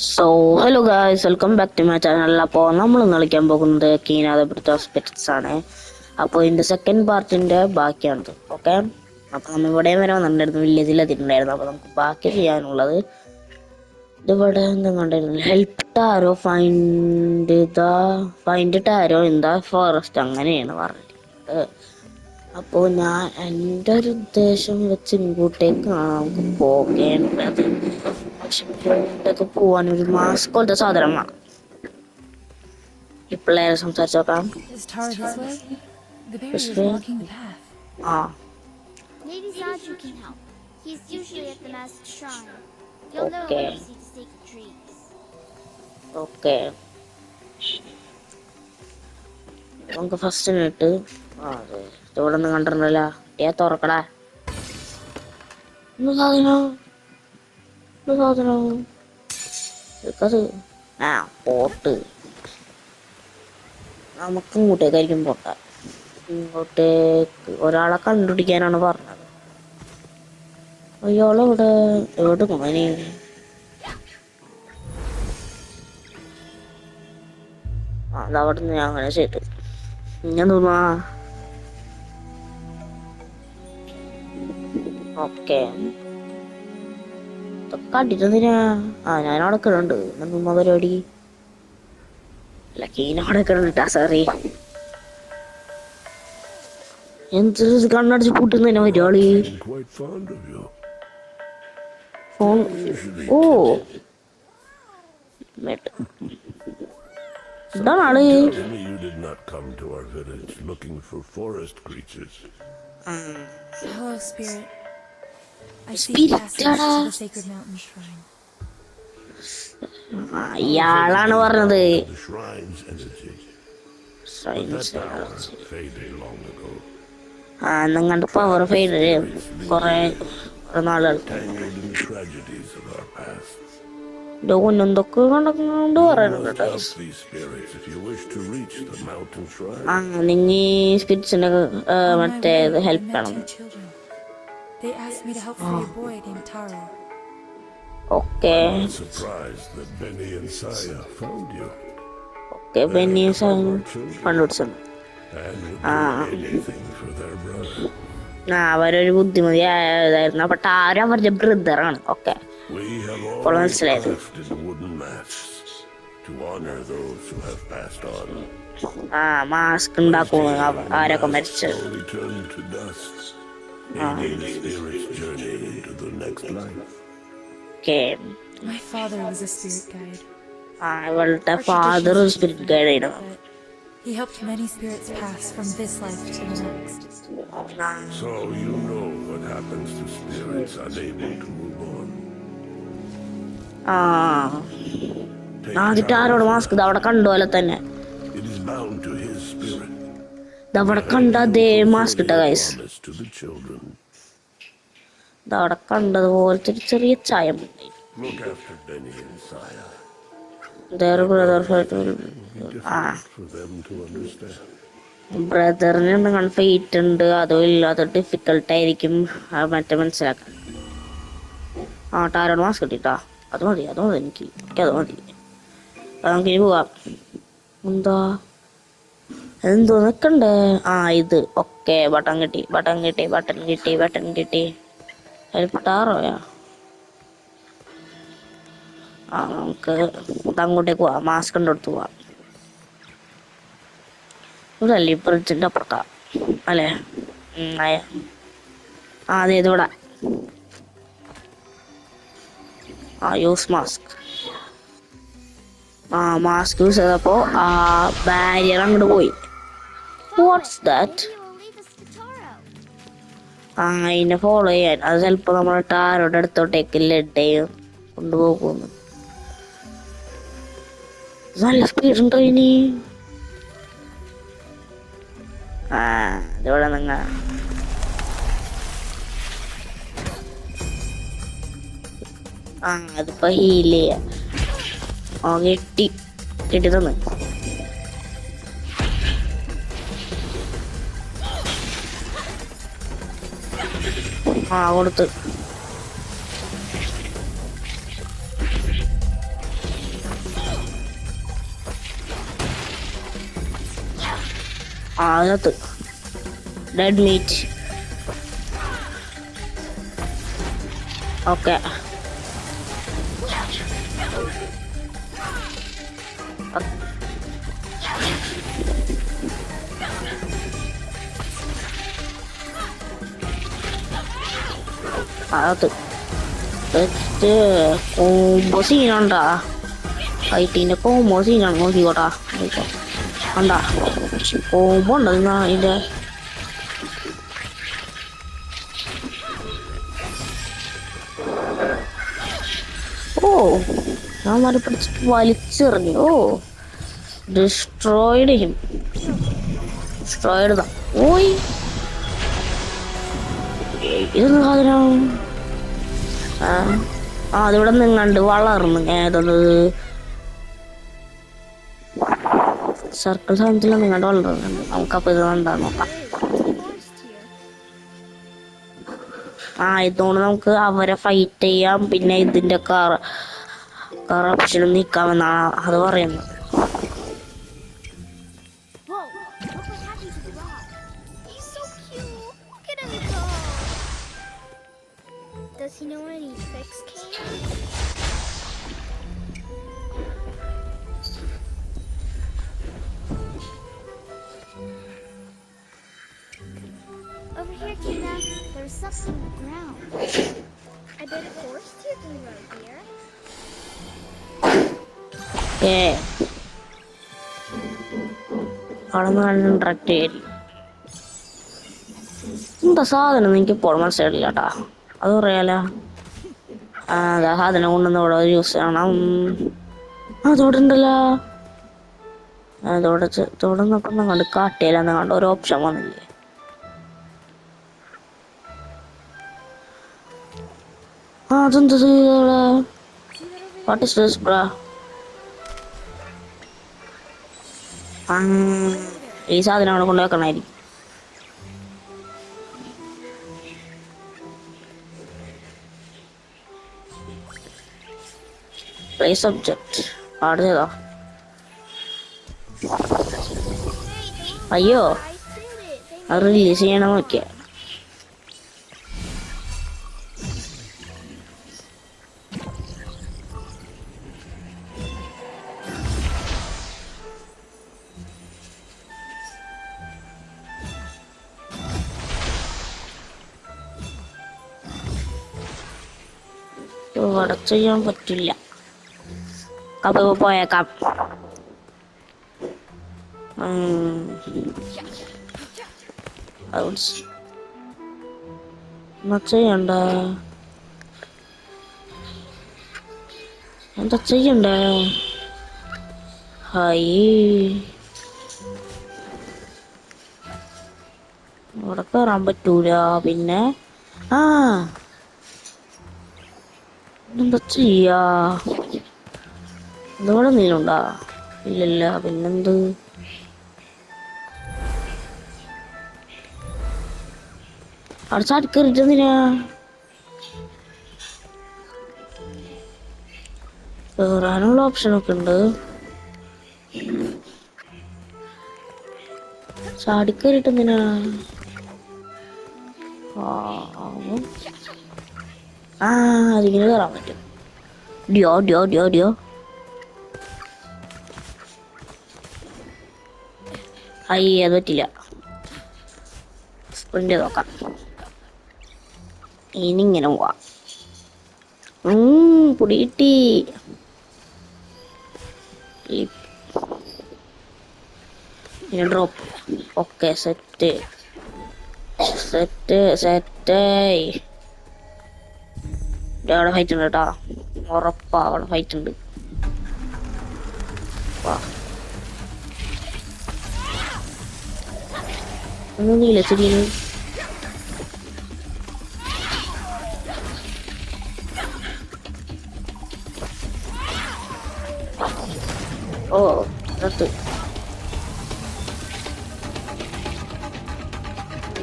So hello guys welcome back to my channel അപ്പോൾ നമ്മൾ കളിക്കാൻ പോകുന്നത് കീനാഥ ബ്രിത്ത് ഓഫ് സ്പിരിറ്റ്സ് ആണ്. അപ്പോൾ ഇതിന്റെ സെക്കൻഡ് പാർട്ടിന്റെ ബാക്കിയാണിത് ഓക്കെ അപ്പോൾ നമ്മൾ ഇവിടെ വരെ വന്നിട്ടുണ്ടായിരുന്നു വില്ലേജിൽ എത്തിയിട്ടുണ്ടായിരുന്നു. അപ്പോൾ നമുക്ക് ബാക്കി ചെയ്യാനുള്ളത് ഇതിവിടെ എന്താ കണ്ടായിരുന്നു help Taro find the find Taro in the forest അങ്ങനെയാണ് പറഞ്ഞിട്ടുള്ളത്. അപ്പോൾ ഞാൻ എന്റെ ഒരു ഉദ്ദേശം വെച്ച് ഇങ്ങോട്ടേക്കാണ് നമുക്ക് പോകേണ്ടത് പക്ഷെ ഇങ്ങോട്ടേക്ക് പോകാൻ ഒരു മാസ്ക് പോലത്തെ സാധനം വേണം ഈ പിള്ളേരെ സംസാരിച്ച് നോക്കാം. ആ trees. ഓക്കെ നമുക്ക് ഫസ്റ്റ് ഇട്ട് ആ അതെ ഇവിടെ നിന്ന് കണ്ടിട്ടുണ്ടല്ലോ ഏ തുറക്കടാ എന്ത് സാധനം എന്ത് സാധനം ഇതൊക്കത് ആ പോട്ട് നമുക്ക് ഇങ്ങോട്ടേക്കായിരിക്കും പോട്ടെ ഇങ്ങോട്ടേക്ക് ഒരാളെ കണ്ടുപിടിക്കാനാണ് പറഞ്ഞത്. അയാളെവിടെ? എവിടെ മോനെ? ആ അതവിടെ നിന്ന് ഞാൻ അങ്ങനെ ചെയ്തു. ഞാൻ തോന്നാ ഓക്കെ. കണ്ടിട്ടെന്തിനാ ആ ഞാൻ അവിടെ കിടണ്ട് എന്നാ പരിപാടി ലക്കീന അവിടെ കിടന്നിട്ടാ സാറി എന്ത് കണ്ണടച്ച് പൂട്ടുന്നതിനെ പരിപാടി. ഫോൺ ഓ ഇതാണ് ആൾ Tell me you did not come to our village looking for forest creatures. Hello, spirit. സ്പിരി അയാളാണ് പറഞ്ഞത്. ആ നിങ്ങളുടെ പവർ ഫെയ്ഡ് കുറെ നിങ്ങൾ സ്പിരിറ്റ്സിന് മറ്റേ ഹെൽപ്പ് ചെയ്യണം They asked me to help free a boy named Taro. Okay. I'm surprised that Benny and Saya found you Okay, Benny കണ്ടുപിടിച്ചു and Saya found anything for their brother. ആ അവരൊരു ബുദ്ധിമതി ആയതായിരുന്നു അപ്പൊ ടാര അവരുടെ ബ്രദറാണ് ഓക്കെ passed on. ആ mask ഉണ്ടാക്കുന്നു ആരൊക്കെ മരിച്ചത് spirit's journey into the next life. Okay My father was a spirit guide. ആ ഇവളുടെ Our father traditions spirit differ, guide ചെയ്യണം but He helped many spirits pass from this life to the next. So you know what happens to spirits unable to move on. ആ Take ആദ്യത്തെ ആരോട് mask ഇത് അവിടെ കണ്ടുപോലെ തന്നെ It is bound to his spirit. ഇത് അവിടെ കണ്ട? അതേ മാസ്ക് ഇട്ട ഗൈസ് ഇതവിടെ കണ്ടതുപോലത്തെ ഒരു ചെറിയ ചായം ബ്രദറിന് എന്തെങ്കിലും ഫെയ്റ്റ് ഉണ്ട്. അതോ ഇല്ല അത് ഡിഫിക്കൽട്ട് ആയിരിക്കും മറ്റേ മനസ്സിലാക്കാൻ. ആ ടാരോട് മാസ്ക് കിട്ടിട്ടാ അത് മതി അത് മതി എനിക്ക്. എനിക്ക് അത് മതി. നമുക്ക് ഇനി പോവാം എന്താ? എന്തോ നിക്കണ്ടേ? ആ ഇത്. ഓക്കെ ബട്ടൺ കിട്ടി. ബട്ടൺ കിട്ടി. ബട്ടൺ കിട്ടി. ബട്ടൺ കിട്ടി. ടാറോയാ ആ നമുക്ക് അങ്ങോട്ടേക്ക് പോവാം. മാസ്ക് ഉണ്ടെടുത്ത് പോവാം. ഇവിടെ അല്ലേ? ബ്രിഡ്ജിന്റെ അപ്പുറത്താ. അല്ലേ. ആ അതെ ഇതിവിടെ ആ യൂസ് മാസ്ക്. ആ മാസ്ക് യൂസ് ചെയ്തപ്പോ ആ ബാരിയർ അങ്ങോട്ട് പോയി. What's that? ആ അതിനെ ഫോളോ ചെയ്യാൻ. അത് ചിലപ്പോ നമ്മളെ ടാരോടെ അടുത്തോട്ടേക്ക് ലഡ് കൊണ്ടുപോകുന്നു. നല്ല സ്പീഡ് ഉണ്ടോ ഇനി? ആ ഇതിവിടെ നിങ്ങ ആ അതിപ്പോ ഹീൽ ചെയ്യാ. ആ കെട്ടി കെട്ടി തന്നു. ആ കൊടുത്ത്. ആ അതിനകത്ത്. ഡെഡ് മീറ്റ് ഓക്കെ അത് തെറ്റ് കോമ്പോ സീനുണ്ടാ ഫൈറ്റിന്റെ കോമ്പോ സീനാണ് നോക്കിക്കോട്ടാ. ഉണ്ടാ കോമ്പോ ഉണ്ട് അതിന്റെ? ഓ ഞാൻ പിടിച്ചിട്ട് വലിച്ചെറിഞ്ഞു. ഓ ഡിസ്ട്രോയിഡ് ഹിം ഡിസ്ട്രോയിഡ് ഓയ്. ഇത് സാധനം ആ അതിവിടെ നിങ്ങണ്ട് വളർന്നു ഏതത്? സർക്കിൾ സാധനത്തിൽ നിങ്ങണ്ട് വളർന്നുണ്ട് നമുക്കപ്പോ ഇത് കണ്ടാ നോക്കാം. ആ ഇതുകൊണ്ട് നമുക്ക് അവരെ ഫൈറ്റ് ചെയ്യാം. പിന്നെ ഇതിന്റെ കറ കറപ്ഷനും നീക്കാമെന്നാണ് അത് പറയുന്നത്. He know any tricks, King? Over here, Tina. There's something on the ground. I bet a forest chicken right here. ഏ അവിടെ നിന്ന് ഇൻട്രാക്ട് ചെയ്യില്ല എന്താ സാധനം എനിക്ക് ഇപ്പോൾ മനസ്സിലായില്ല കേട്ടാ അത് പറയാലോ അതിനെ കൊണ്ടുവന്ന് ഇവിടെ യൂസ് ചെയ്യണം. അതോടെ ഉണ്ടല്ലോ അതോടെ തോടെ നോക്കുന്ന കണ്ട് കാട്ടിയാലെന്ന് കണ്ട് ഒരു ഓപ്ഷൻ വന്നില്ലേ? ആ അതെന്തത് വാട്ട് ഇസ് ദിസ് ബ്രാ? ഈ സാധനം അവിടെ കൊണ്ടുവെക്കണായിരിക്കും പ്ലേസ് ഒബ്ജക്റ്റ് ആഡ് അയ്യോ അത് റിലീസ് ചെയ്യണം നോക്കിയ ഇവിടെ ചെയ്യാൻ പറ്റില്ല. കപ്പ ഇപ്പൊ പോയേക്കാം ഉം. Outs. എന്താ ചെയ്യണ്ട എന്താ ചെയ്യണ്ടേ ഹായ് അവിടെ കയറാൻ പറ്റൂല പിന്നെ ആ എന്താ ചെയ്യാ ഇതോടെ നീലുണ്ടാ ഇല്ലല്ല പിന്നെന്ത്? അവിടെ ചാടി കയറിട്ടെന്തിനാ കയറാനുള്ള ഓപ്ഷനൊക്കെ ഉണ്ട്. ചാടി കയറിട്ടെന്തിനാ. ആ അതിങ്ങനെ കയറാൻ പറ്റും. ഡിയോ ഡിയോ ഡിയോ ഡിയോ. അയ്യ പറ്റില്ല. സ്പ്രിന്റ് നോക്കാം. ഇനിങ്ങനെ പോവാ. പോവാം ഉം, പൊടി കിട്ടി. ഡ്രോപ്പ് ഓക്കെ സെറ്റ് സെറ്റ് സെറ്റായി അവിടെ ഫൈറ്റ് ഉണ്ട് കേട്ടാ. ഉറപ്പാ അവിടെ ഫൈറ്റ് ഉണ്ട്. വാ. Không có nghi là chưa đi luôn Ồ, nó tự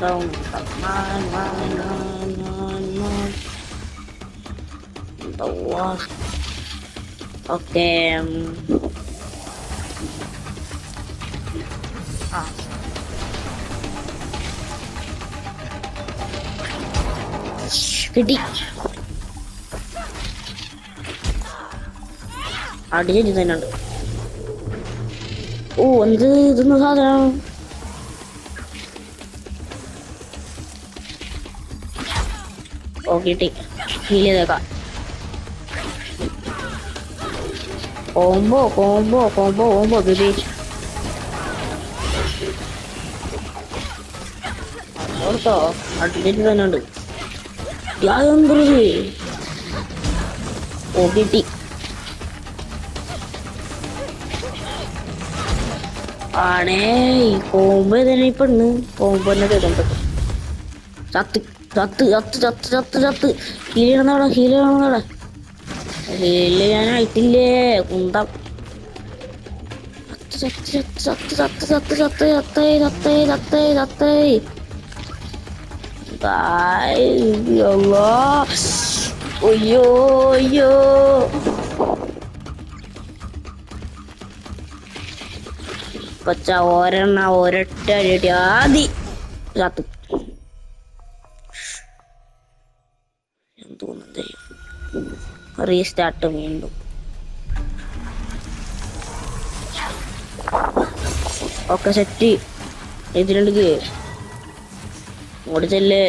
Đông tập mai mai mai കിട്ടി അടിച്ചു തന്നെ ഉണ്ട്. ഓ എന്ത് ഇതൊന്നും സാധനം? ഓ കിട്ടി. ഹീൽ ചെയ്തേക്കാം. കോംബോ കോംബോ കോംബോ കോംബോ കിട്ടി ഓർത്തോ അടിച്ചിട്ട് തന്നെ യാതൊരു ഓ കിട്ടി ആണേ ഈ കോമ്പ് തന്നെ പെണ്ണ് കോമ്പ് തന്നെ തരുന്നുണ്ട് ചത്ത് ചത്ത് ചത്ത് ചത്ത് ചത്ത് ചത്ത് ഹീൽ കാണാടാ ഹീൽ ഞാനായിട്ടില്ലേ കുന്തം ചത്ത് ചത്ത് ചത്ത് ചത്ത് ചത്ത് ചത്ത് ചത്ത് ചത്ത് ചത്ത് ചത്തേ അയ്യോ അയ്യോ അയ്യോ കൊച്ച ഒരെണ്ണ ഒരൊറ്റ അടി ആദി. ചത്തു. തോന്നുന്നത്. റീസ്റ്റാർട്ട് വീണ്ടും. ഒക്കെ സെറ്റ് ഇതിലുണ്ട് ഇങ്ങോട്ട് ചെല്ലേ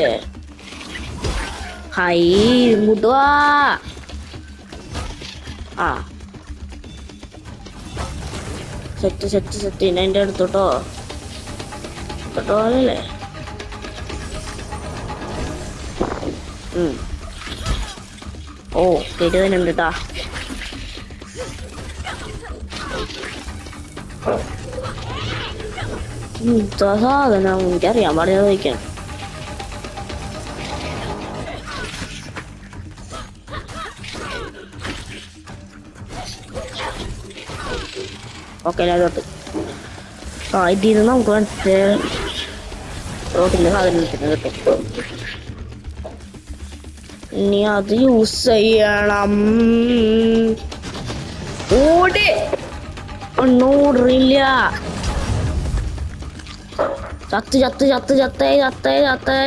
ഹൈ ഇങ്ങോട്ട് വാ ആ. Set set set. ഇനി എന്റെ അടുത്തോട്ടോ. തൊട്ടോ അല്ലേ? ഓ തരുവനുണ്ട് കേട്ടാ സാധനം എനിക്കറിയാൻ പാടില്ല ചോദിക്കാൻ ഓക്കെ അതിലോട്ട് ആ ഇതിൽ നിന്ന് നമുക്ക് മറ്റേ റോട്ടിന്റെ സാധനം കിട്ടും ഇനി അത് യൂസ് ചെയ്യണം. ഓടി! ഒന്നോടില്ല ചത്ത് ചത്ത് ചത്ത് ചത്തേ ചത്തേ ചത്തേ.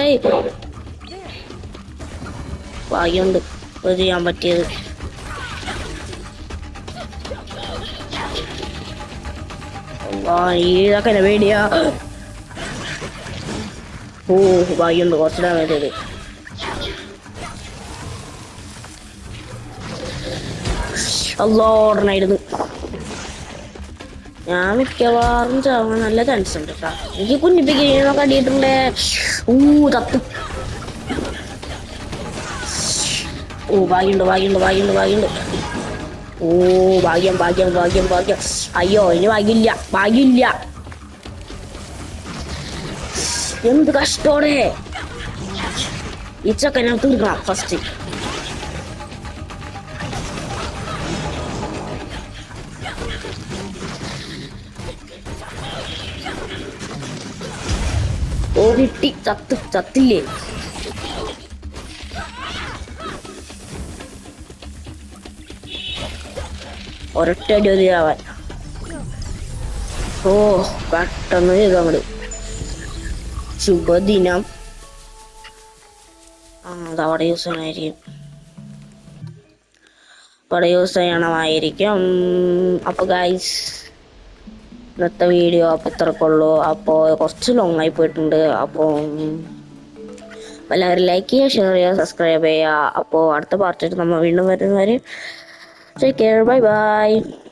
ഭാഗ്യമുണ്ട്. ഇത് ചെയ്യാൻ പറ്റിയത്. ആ ഇതൊക്കെ എന്നെ പേടിയാ. ഓ ഭാഗ്യം കുറച്ച് ഡാമേജ് ചെയ്ത് അല്ലോടനായിരുന്നു ഞാൻ മിക്കവാറും ചാവാൻ നല്ല ചാൻസ് ഉണ്ട് കേട്ടോ എനിക്ക് കുഞ്ഞിപ്പിക്കുന്നൊക്കെ അടിയിട്ടുണ്ട് ഊ തത്ത്. ഓ ഭാഗ്യമുണ്ട് ഭാഗ്യമുണ്ട് ഭാഗ്യമുണ്ട് ഭാഗ്യമുണ്ട്. ഓ ഭാഗ്യം ഭാഗ്യം ഭാഗ്യം ഭാഗ്യം. അയ്യോ ഇനി ഭാഗ്യമില്ല. ഭാഗ്യമില്ല. എന്ത് കഷ്ടോടെ ഈ ചക്കനെ തീർക്കണം ഫസ്റ്റ് ഓ കിട്ടി ചത്ത് ചത്തില്ലേ? ഒരൊറ്റ ജോലി മതിയാവാൻ. ഓ പെട്ടെന്ന് ചെയ്തു അങ്ങട് ശുഭദിനം. ആ അത് അവിടെ യൂസ് ചെയ്യണമായിരിക്കും അവിടെ യൂസ് ചെയ്യണമായിരിക്കും. അപ്പൊ ഗൈസ് ഇന്നത്തെ വീഡിയോ അപ്പോൾ ഇത്രക്കുള്ളൂ അപ്പോൾ കുറച്ച് ലോങ് ആയി പോയിട്ടുണ്ട്. അപ്പോൾ എല്ലാവരും ലൈക്ക് ചെയ്യുക ഷെയർ ചെയ്യുക സബ്സ്ക്രൈബ് ചെയ്യുക. അപ്പോൾ അടുത്ത പാർട്ടി നമ്മൾ വീണ്ടും വരുന്നവരെ ടേക്ക് കെയർ ബൈ ബൈ